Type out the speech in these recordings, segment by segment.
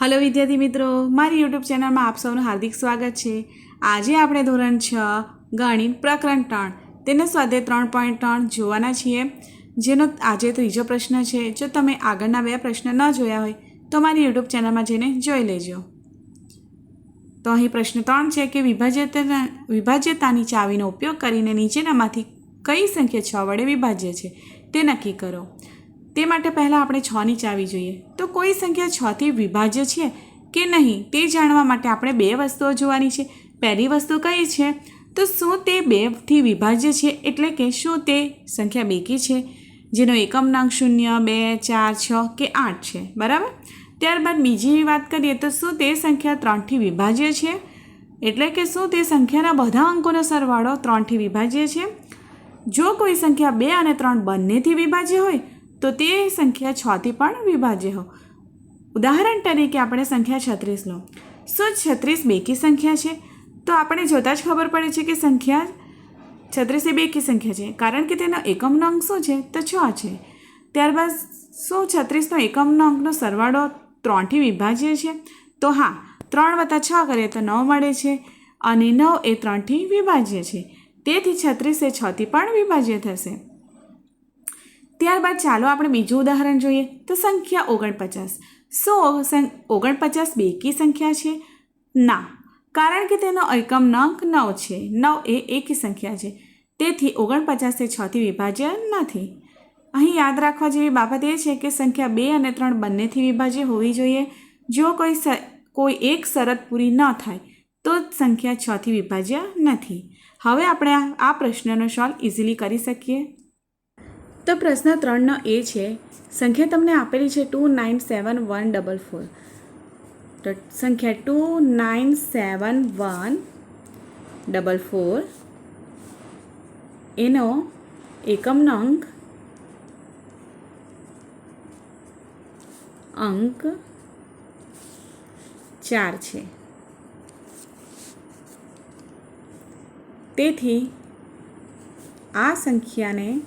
Hello વિદ્યાર્થી મિત્રો, મારી યુટ્યુબ ચેનલમાં આપ સૌનું હાર્દિક સ્વાગત છે. આજે આપણે ધોરણ છ, ગણિત પ્રકરણ ત્રણ, તેના સ્વાધ્યાય ત્રણ પોઈન્ટ ત્રણ જોવાના છીએ. જેનો આજે ત્રીજો પ્રશ્ન છે. જો તમે આગળના બે પ્રશ્ન ન જોયા હોય, તો મારી યુટ્યુબ ચેનલમાં જઈને જોઈ લેજો. તો અહીં પ્રશ્ન ત્રણ છે કે વિભાજ્યતા, વિભાજ્યતાની ચાવીનો ઉપયોગ કરીને નીચેનામાંથી કઈ સંખ્યા છ વડે વિભાજ્ય છે, તે નક્કી કરો. તે માટે પહેલાં આપણે છની ચાવી જોઈએ. તો કોઈ સંખ્યા છથી વિભાજ્ય છે કે નહીં તે જાણવા માટે આપણે બે વસ્તુઓ જોવાની છે. પહેલી વસ્તુ કઈ છે? તો શું તે બેથી વિભાજ્ય છે એટલે કે શું તે સંખ્યા બેકી છે? જેનો એકમ નંગ શૂન્ય, બે, ચાર, છ કે આઠ છે. બરાબર? ત્યારબાદ બીજી વાત કરીએ તો શું તે સંખ્યા ત્રણથી વિભાજ્ય છે? એટલે કે શું તે સંખ્યાના બધા અંકોનો સરવાળો ત્રણથી વિભાજ્ય છે? જો કોઈ સંખ્યા બે અને ત્રણ બંનેથી વિભાજ્ય હોય તો તે સંખ્યા છથી પણ વિભાજ્ય હો. ઉદાહરણ તરીકે આપણે સંખ્યા છત્રીસ લો શું છત્રીસ બેકી સંખ્યા છે. તો આપણે જોતાં જ ખબર પડે છે કે સંખ્યા છત્રીસ એ બેકી સંખ્યા છે. કારણ કે તેનો એકમનો અંક શું છે? તો છ છે. ત્યારબાદ શું છત્રીસનો એકમનો અંકનો સરવાળો ત્રણથી વિભાજ્ય છે. તો હા, ત્રણ વત્તા છ કરીએ તો નવ મળે છે અને નવ એ ત્રણથી વિભાજ્ય છે. તેથી છત્રીસ એ છથી પણ વિભાજ્ય થશે. ત્યારબાદ ચાલો આપણે બીજું ઉદાહરણ જોઈએ. તો સંખ્યા ઓગણપચાસ. સો ઓગણપચાસ બેકી સંખ્યા છે? ના. કારણ કે તેનો એકમ નંક નવ છે. નવ એ એકી સંખ્યા છે. તેથી ઓગણપચાસ એ છથી વિભાજ્ય નથી. અહીં યાદ રાખવા જેવી બાબત એ છે કે સંખ્યા બે અને ત્રણ બંનેથી વિભાજ્ય હોવી જોઈએ. જો કોઈ કોઈ એક શરત પૂરી ન થાય, તો સંખ્યા છથી વિભાજ્ય નથી. હવે આપણે આ પ્રશ્નનો સોલ્વ ઇઝીલી કરી શકીએ. તો પ્રશ્ન ત્રણનો એ છે, સંખ્યા તમને આપેલી છે two nine seven one double four. તો સંખ્યા two nine seven one double four. એનો એકમનો અંક અંક ચાર છે. તેથી આ સંખ્યાને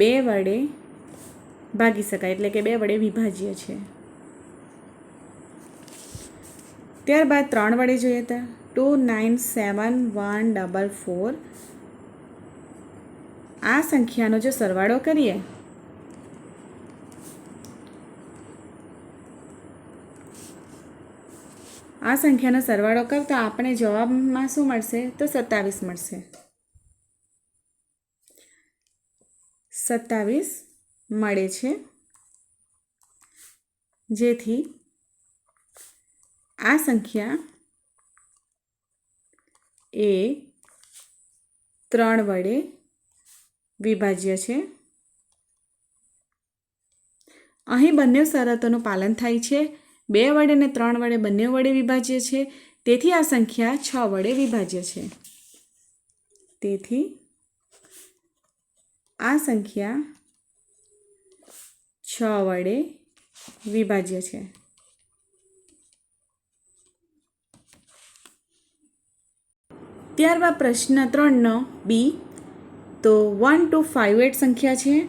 બે વડે ભાગી શકાય, એટલે કે બે વડે વિભાજ્ય છે. ત્યારબાદ ત્રણ વડે જોઈએ હતા two nine seven one double four. આ સંખ્યાનો જો સરવાળો કરીએ, આ સંખ્યાનો સરવાળો કરતા આપણે જવાબમાં શું મળશે? તો સત્તાવીસ મળશે. સત્તાવીસ મળે છે. જેથી આ સંખ્યા એ ત્રણ વડે વિભાજ્ય છે. અહીં બંને શરતોનું પાલન થાય છે. બે વડે ને ત્રણ વડે બંને વડે વિભાજ્ય છે. તેથી આ સંખ્યા છ વડે વિભાજ્ય છે. તેથી આ સંખ્યા છ વડે વિભાજ્ય છે. ત્યારબાદ પ્રશ્ન ત્રણનો બી. તો વન ટુ ફાઇવ એટ સંખ્યા છે.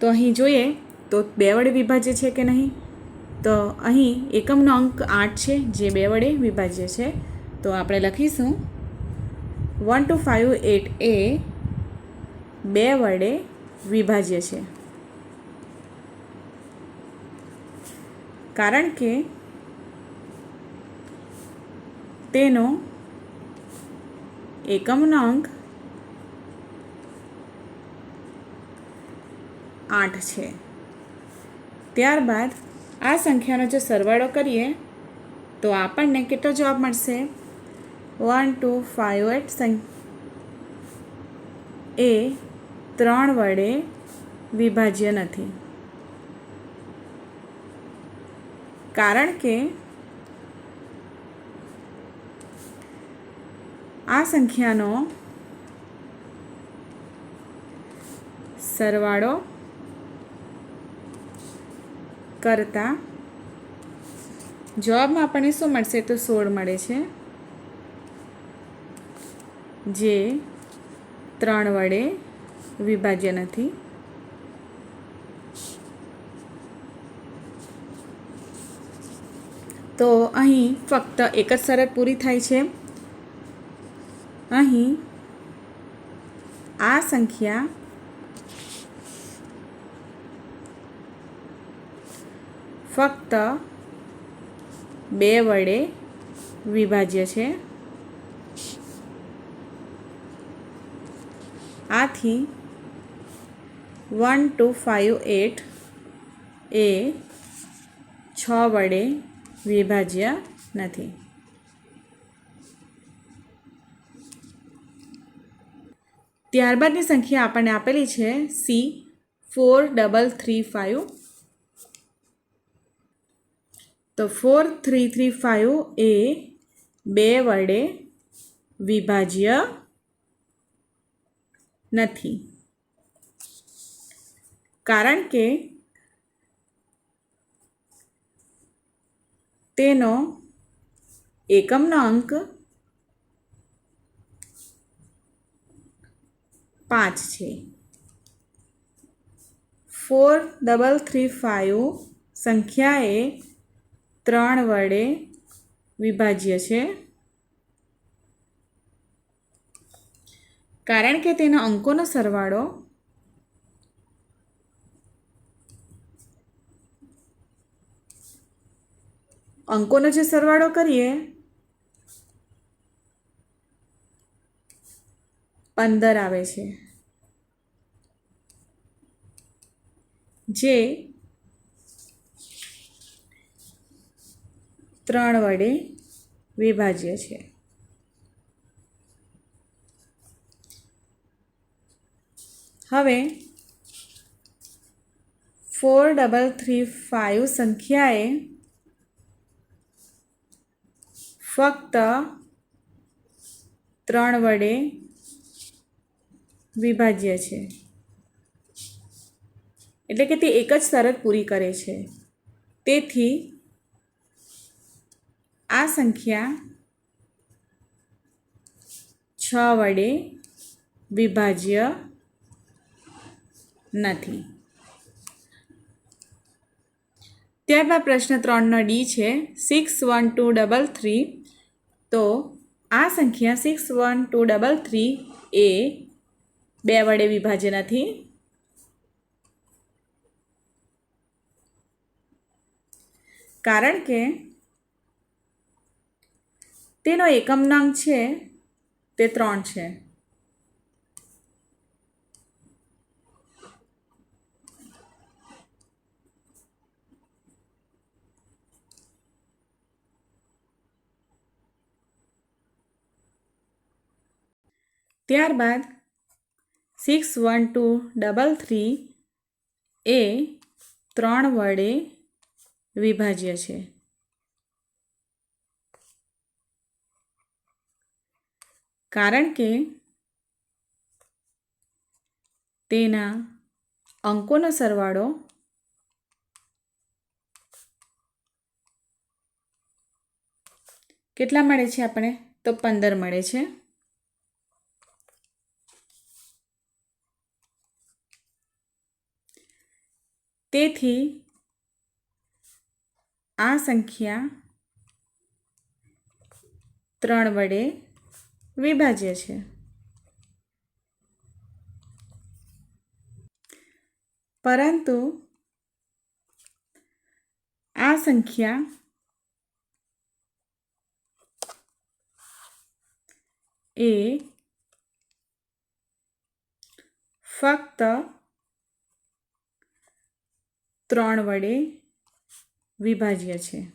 તો અહીં જોઈએ તો બે વડે વિભાજ્ય છે કે નહીં? તો અહીં એકમનો અંક આઠ છે, જે બે વડે વિભાજ્ય છે. તો આપણે લખીશું. વન ટુ ફાઇવ એટ એ બે વડે વિભાજ્ય છે. કારણ કે તેનો એકમનો અંક આઠ છે. ત્યારબાદ આ સંખ્યાનો જો સરવાળો કરીએ, તો આપણને કેટલો જવાબ મળશે? વન ટુ ફાઇવ એટ એ ત્રણ વડે વિભાજ્ય નથી. કારણ કે આ સંખ્યાનો સરવાળો કરતા જવાબમાં આપણને શું મળશે? તો સોળ મળે છે. જે ત્રણ વડે વિભાજ્ય નથી. તો અહીં ફક્ત એક જ શરત પૂરી થાય છે. અહીં આ સંખ્યા ફક્ત બે વડે વિભાજ્ય છે. આથી વન ટુ ફાઇવ એટ એ છ વડે વિભાજ્ય નથી. ત્યારબાદની સંખ્યા આપણને આપેલી છે C four double three five તો ફોર થ્રી થ્રી ફાઇવ એ બે વડે વિભાજ્ય નથી. કારણ કે તેનો એકમનો અંક પાંચ છે. ફોર ડબલ થ્રી ફાઇવ સંખ્યા એ ત્રણ વડે વિભાજ્ય છે. કારણ કે તેના અંકોનો સરવાળો અંકોનો જે સરવાળો કરીએ, પંદર આવે છે. જે ત્રણ વડે વિભાજ્ય છે. હવે ફોર ડબલ થ્રી ફાઇવ સંખ્યાએ ફક્ત ત્રણ વડે વિભાજ્ય છે. એટલે કે તે એક જ શરત પૂરી કરે છે. તેથી આ સંખ્યા છ વડે વિભાજ્ય નથી. ત્યારબાદ પ્રશ્ન ત્રણનો ડી છે. Six one two double three તો આ સંખ્યા six one two double three એ બે વડે વિભાજ્ય નથી. કારણ કે તેનો એકમ નામ છે તે ત્રણ છે. ત્યારબાદ six one two double three એ ત્રણ વડે વિભાજ્ય છે. કારણ કે તેના અંકોનો સરવાળો કેટલા મળે છે આપણે? તો પંદર મળે છે. તેથી આ સંખ્યા ત્રણ વડે વિભાજ્ય છે. પરંતુ આ સંખ્યા એ ફક્ત ત્રણ વડે વિભાજ્ય છે.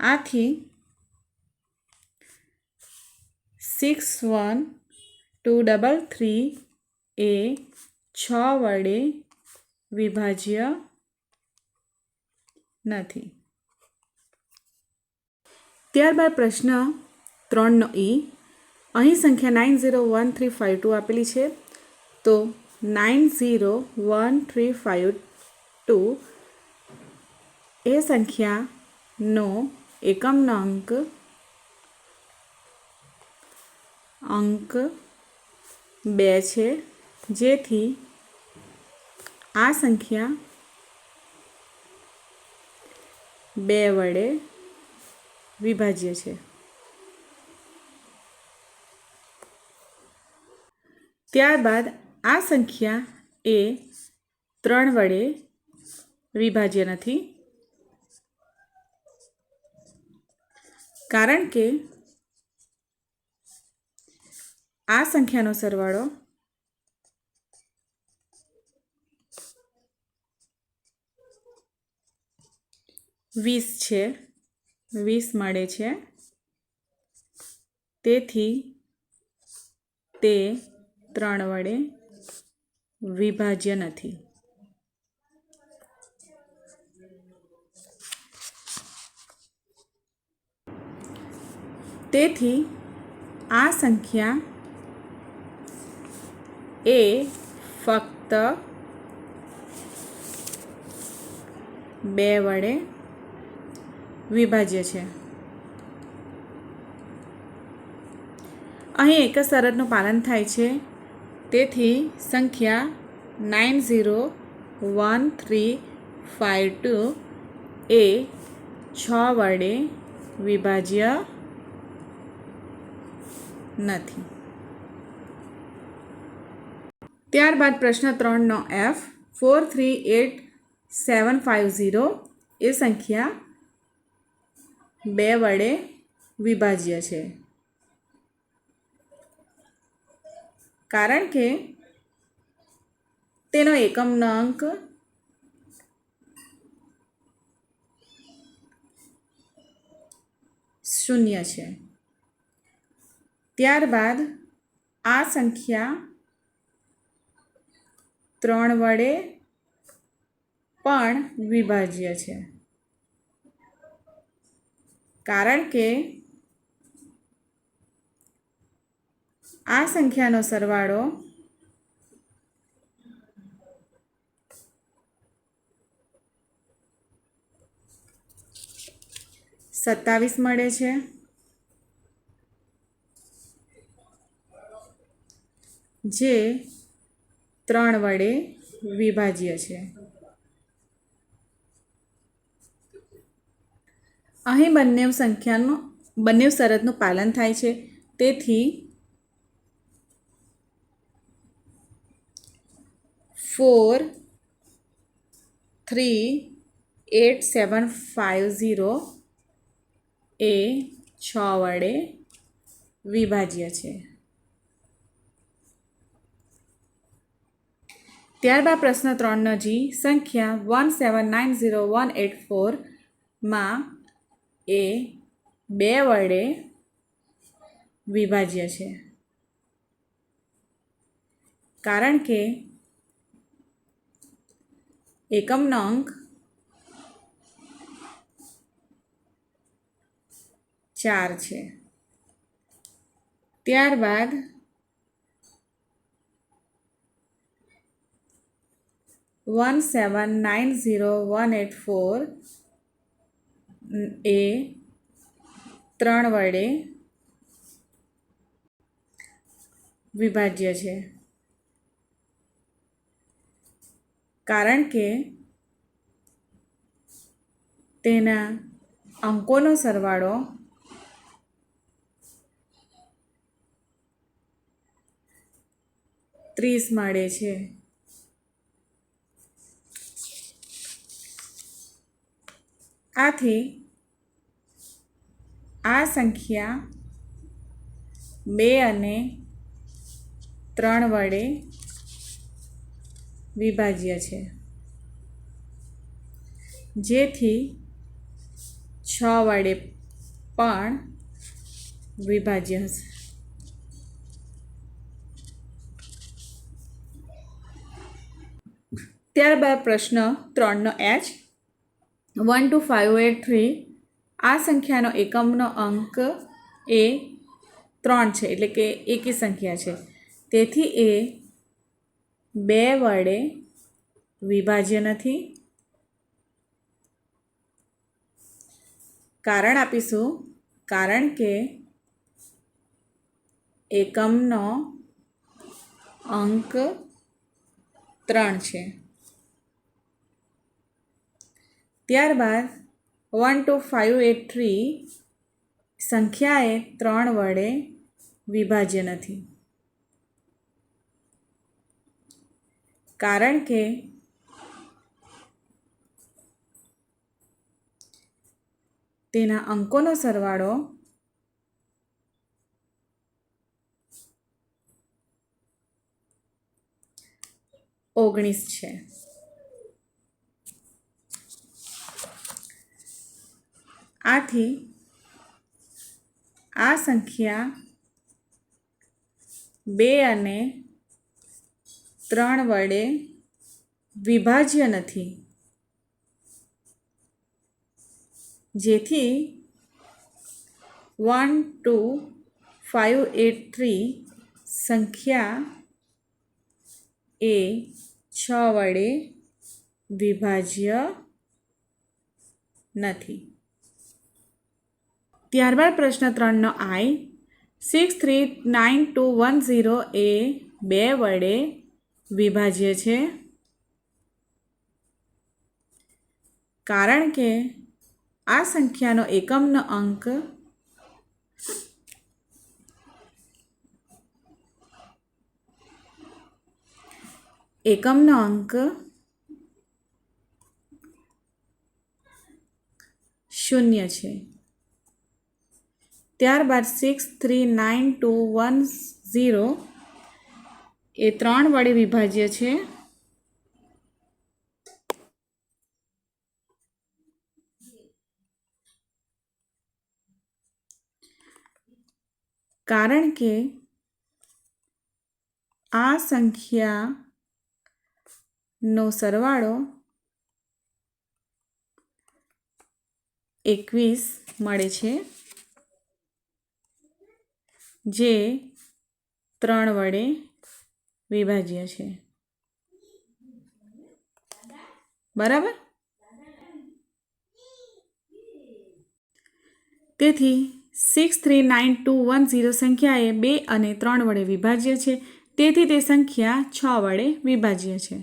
આથી six one two double three એ છ વડે વિભાજ્ય નથી. ત્યારબાદ પ્રશ્ન ત્રણનો ઈ. અહીં સંખ્યા nine zero one three five two આપેલી છે. તો nine zero one three five two એ સંખ્યાનો એકમનો અંક અંક બે છે. જેથી આ સંખ્યા બે વડે વિભાજ્ય છે. ત્યારબાદ આ સંખ્યા એ ત્રણ વડે વિભાજ્ય નથી. કારણ કે આ સંખ્યાનો સરવાળો વીસ છે. વીસ મળે છે. તેથી તે ત્રણ વડે વિભાજ્ય નથી. તેથી આ સંખ્યા એ ફક્ત બે વડે વિભાજ્ય છે. અહીં એક જ શરતનું પાલન થાય છે. તેથી સંખ્યા nine zero one three five two એ છ વડે વિભાજ્ય નથી. ત્યારબાદ પ્રશ્ન ત્રણનો F four three eight seven five zero એ સંખ્યા બે વડે વિભાજ્ય છે. કારણ કે તેનો એકમનો અંક શૂન્ય છે. ત્યારબાદ આ સંખ્યા ત્રણ વડે પણ વિભાજ્ય છે. કારણ કે આ સંખ્યાનો સરવાળો સત્તાવીસ મળે છે. જે ત્રણ વડે વિભાજ્ય છે. અહીં બંને સંખ્યાનું, બંને શરતનું પાલન થાય છે. તેથી four three eight seven five zero એ છ વડે વિભાજ્ય છે. ત્યારબાદ પ્રશ્ન ત્રણનો જી, સંખ્યા one seven nine zero one eight ફોરમાં એ બે વડે વિભાજ્ય છે. કારણ કે એકમનો અંક ચાર છે. ત્યારબાદ one seven nine zero one eight four એ ત્રણ વડે વિભાજ્ય છે. કારણ કે તેના અંકોનો સરવાળો ત્રીસ મળે છે. આથી આ સંખ્યા બે અને ત્રણ વડે વિભાજ્ય છે. જેથી છ વડે પણ વિભાજ્ય હશે. ત્યારબાદ પ્રશ્ન ત્રણનો H. One, two five eight, three. આ સંખ્યાનો એકમનો અંક એ ત્રણ છે, એટલે કે એકી સંખ્યા છે. તેથી એ બે વડે વિભાજ્ય નથી. કારણ આપીશું. કારણ કે એકમનો અંક ત્રણ છે. ત્યારબાદ one, two five eight, three સંખ્યાએ ત્રણ વડે વિભાજ્ય નથી. કારણ કે તેના અંકોનો સરવાળો ઓગણીસ છે. આથી આ સંખ્યા બે અને ત્રણ વડે વિભાજ્ય નથી. જેથી one two five eight three સંખ્યા એ છ વડે વિભાજ્ય નથી. ત્યારબાદ પ્રશ્ન ત્રણનો I six three nine two one zero એ બે વડે વિભાજ્ય છે. કારણ કે આ સંખ્યાનો એકમનો અંક એકમનો અંક શૂન્ય છે. ત્યારબાદ six three nine two one zero એ ત્રણ વડે વિભાજ્ય છે. કારણ કે આ સંખ્યાનો સરવાળો એકવીસ મળે છે, જે ત્રણ વડે વિભાજ્ય છે. બરાબર? તેથી six three nine two one zero સંખ્યા એ બે અને ત્રણ વડે વિભાજ્ય છે. તેથી તે સંખ્યા છ વડે વિભાજ્ય છે.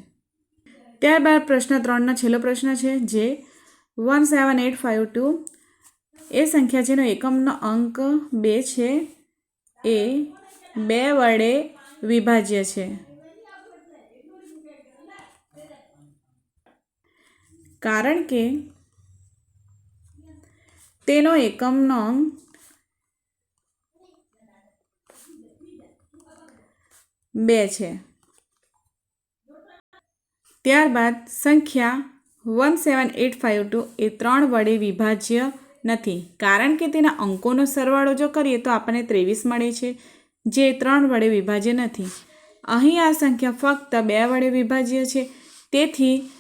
ત્યારબાદ પ્રશ્ન ત્રણનો છેલ્લો પ્રશ્ન છે J one seven eight five two એ સંખ્યા જેનો એકમનો અંક બે છે એ બે વડે વિભાજ્ય છે. કારણ કે તેનો એકમનો અંક બે છે. ત્યારબાદ સંખ્યા one seven eight five two એ ત્રણ વડે વિભાજ્ય નથી. કારણ કે તેના અંકોનો સરવાળો જો કરીએ તો આપણને ત્રેવીસ મળે છે. જે ત્રણ વડે વિભાજ્ય નથી. અહીં આ સંખ્યા ફક્ત બે વડે વિભાજ્ય છે. તેથી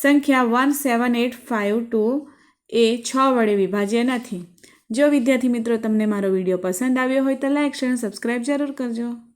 સંખ્યા one seven eight five two એ છ વડે વિભાજ્ય નથી. જો વિદ્યાર્થી મિત્રો તમને મારો વીડિયો પસંદ આવ્યો હોય તો લાઈક, શેર, સબસ્ક્રાઈબ જરૂર કરજો.